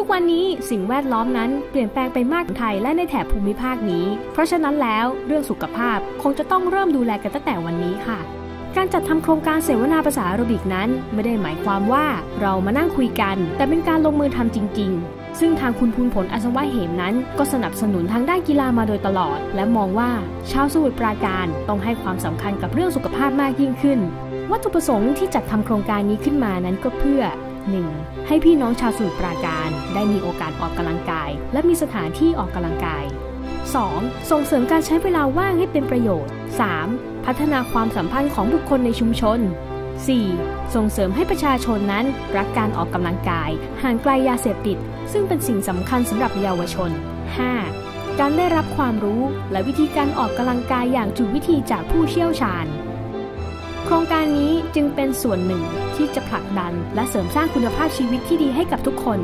ทุกวันนี้สิ่งแวดล้อมนั้นเปลี่ยนแปลงไปมากในไทยและในแถบภูมิภาคนี้ เพราะฉะนั้นแล้วเรื่องสุขภาพคงจะต้องเริ่มดูแลกันตั้งแต่วันนี้ค่ะการจัดทำโครงการเสวนาภาษาอาหรับิกนั้น ไม่ได้หมายความว่าเรามานั่งคุยกัน แต่เป็นการลงมือทำจริง ๆ ซึ่งทางคุณภูนผลอัศวะเหมนั้น ก็สนับสนุนทางด้านกีฬามาโดยตลอด และมองว่าชาวสมุทรปราการต้องให้ความสำคัญกับเรื่องสุขภาพมากยิ่งขึ้น วัตถุประสงค์ที่จัดทำโครงการนี้ขึ้นมานั้นก็เพื่อ 1. ให้พี่น้องชาวสมุทรปราการได้มีโอกาสออกกำลังกาย และมีสถานที่ออกกำลังกาย 2. ส่งเสริมการใช้เวลาว่างให้เป็นประโยชน์ 3. พัฒนาความสัมพันธ์ของบุคคลในชุมชน 4. ส่งเสริมให้ประชาชนนั้นรักการออกกำลังกาย ห่างไกลยาเสพติด ซึ่งเป็นสิ่งสำคัญสำหรับเยาวชน 5. การได้รับความรู้และวิธีการออกกำลังกายอย่างถูกวิธีจากผู้เชี่ยวชาญ ครงการนี้จึงเป็นส่วนหนึ่งที่จะผลักดันและเสริมสร้างคุณภาพชีวิตที่ดีให้กับทุกคน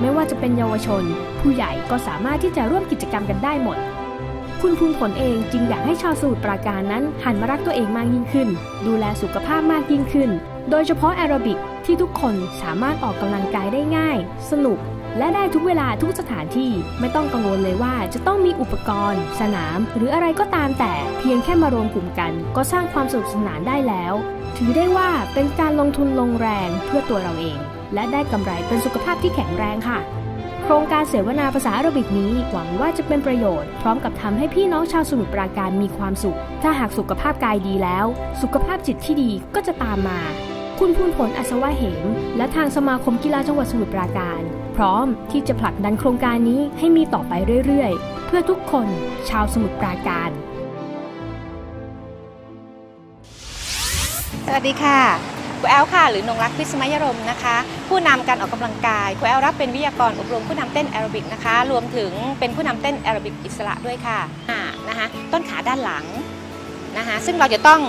ไม่ว่าจะเป็นเยาวชน ผู้ใหญ่ก็สามารถที่จะร่วมกิจกรรมกันได้หมด คุณภูมิผลเองจึงอยากให้ชาวสมุทรปราการนั้น หันมารักตัวเองมากยิ่งขึ้น ดูแลสุขภาพมากยิ่งขึ้น โดยเฉพาะแอโรบิกที่ทุกคนสามารถออกกำลังกายได้ง่าย สนุก และได้ทุกเวลาทุกสถานที่ไม่ต้องกังวลเลยว่าจะต้องมีอุปกรณ์ สนาม หรืออะไรก็ตามแต่เพียงแค่มารวมกลุ่มกัน ก็สร้างความสนุกสนานได้แล้ว ถือได้ว่าเป็นการลงทุนลงแรงเพื่อตัวเราเอง และได้กำไรเป็นสุขภาพที่แข็งแรงค่ะ โครงการเสวนาภาษาอาหรับิกนี้หวังว่าจะเป็นประโยชน์พร้อมกับทำให้พี่น้องชาวสมุทรปราการมีความสุข ถ้าหากสุขภาพกายดีแล้ว สุขภาพจิตที่ดีก็จะตามมา คุณพูนผลอัศวะเหม และทางสมาคมกีฬาจังหวัดสมุทรปราการ พร้อมที่จะผลักดันโครงการนี้ให้มีต่อไปเรื่อยๆ เพื่อทุกคนชาวสมุทรปราการ สวัสดีค่ะครูแอลค่ะ หรือนงรักพิสมัยรมนะคะ ผู้นำการออกกำลังกายครูแอลรับเป็นวิทยากรอบรมผู้นำเต้นแอโรบิกนะคะ รวมถึงเป็นผู้นำเต้นแอโรบิกอิสระด้วยค่ะอ่านะคะต้นขาด้านหลังนะคะซึ่งเราจะต้อง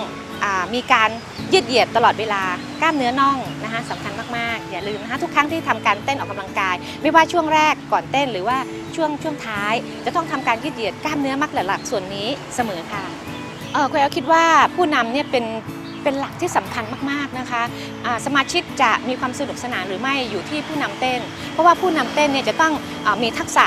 มีการยืดเหยียดตลอดเวลากล้ามเนื้อน่องนะคะสำคัญมากๆอย่าลืมนะคะทุกครั้งที่ทำการเต้นออกกำลังกาย ไม่ว่าช่วงแรกก่อนเต้นหรือว่าช่วงช่วงท้าย จะต้องทำการยืดเหยียดกล้ามเนื้อมัดหลักๆส่วนนี้เสมอค่ะเออครูแอลคิดว่าผู้นำเนี่ยเป็นเป็นหลักที่สำคัญมากๆนะคะะสมาชิกจะมีความสนุกสนานหรือไม่อยู่ที่ผู้นำเต้น เพราะว่าผู้นำเต้นเนี่ยจะต้องอมีทักษะ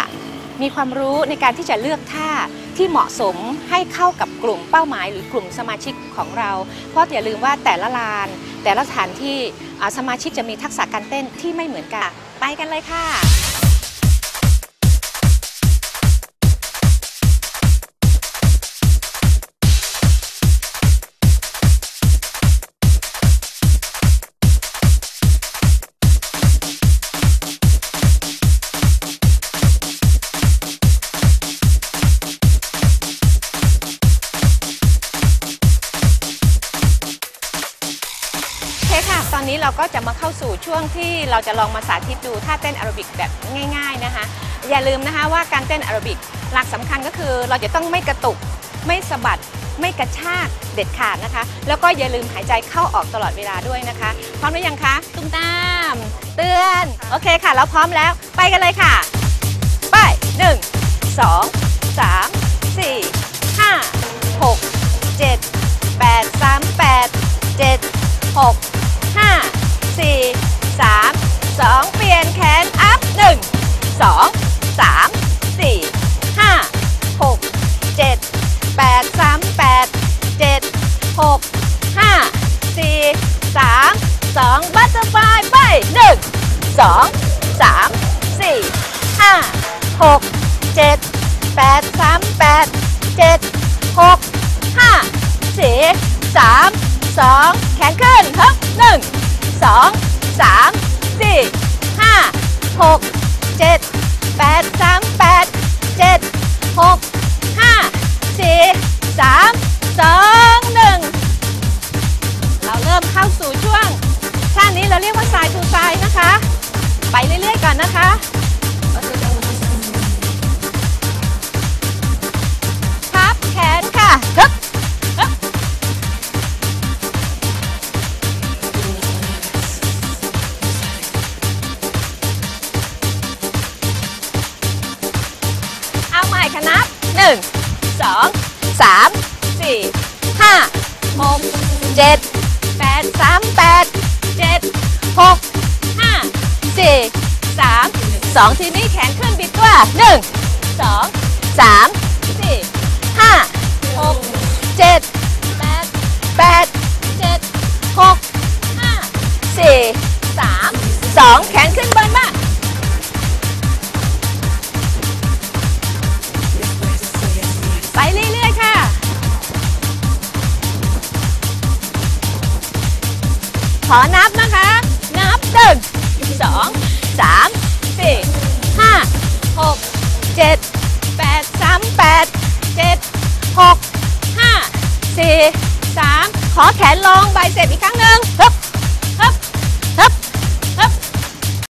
มีความรู้ในการที่จะเลือกท่า ที่เหมาะสมให้เข้ากับกลุ่มเป้าหมายหรือกลุ่มสมาชิกของเรา เพราะอย่าลืมว่าแต่ละลาน แต่ละสถานที่สมาชิกจะมีทักษะการเต้นที่ไม่เหมือนกัน ไปกันเลยค่ะ ก็จะมาเข้าสู่ช่วงที่เราจะลองมาสาธิตดูท่าเต้นแอโรบิกแบบง่าย ๆนะคะ อย่าลืมนะคะว่าการเต้นแอโรบิกหลักสำคัญก็คือ เราจะต้องไม่กระตุก ไม่สะบัด ไม่กระชากเด็ดขาดนะคะ แล้วก็อย่าลืมหายใจเข้าออกตลอดเวลาด้วยนะคะพร้อมหรือยังคะตุ้มตามเตือนโอเคค่ะ เราพร้อมแล้วไปกันเลยค่ะ ไป 1 2 3 2 3 4 5 6 7 8 3 8 7 6 5 4 3 2บัตเตอร์ฟลายไป1 2 3 4 5 6 7 8 3 8 7 6 5 4 3สองแขนขึ้นฮึบหนึ่งสองสามสี่ห้าหก หกห้าสี่สามสองหนึ่งเราเริ่มเข้าสู่ช่วงท่านี้เราเรียกว่าสายทูสายนะคะ ไปเรื่อยๆก่อนนะคะ สองสามสี่ห้าหกเจ็ดแปดสามแปดเจ็ดหกห้าสี่สามสองทีนี้แขนขึ้นบิดตัวหนึ่งสองสามสี่ห้าหกเจ็ดแปดแปดเจ็ดหกห้าสี่สามสองแขนขึ้น ขอนับนะคะ นับหนึ่งสองสามสี่ห้าหกเจ็ดแปดสามแปดเจ็ดหกห้าสี่สามขอแขนลงใบเสร็จอีกครั้งหนึ่งฮึบ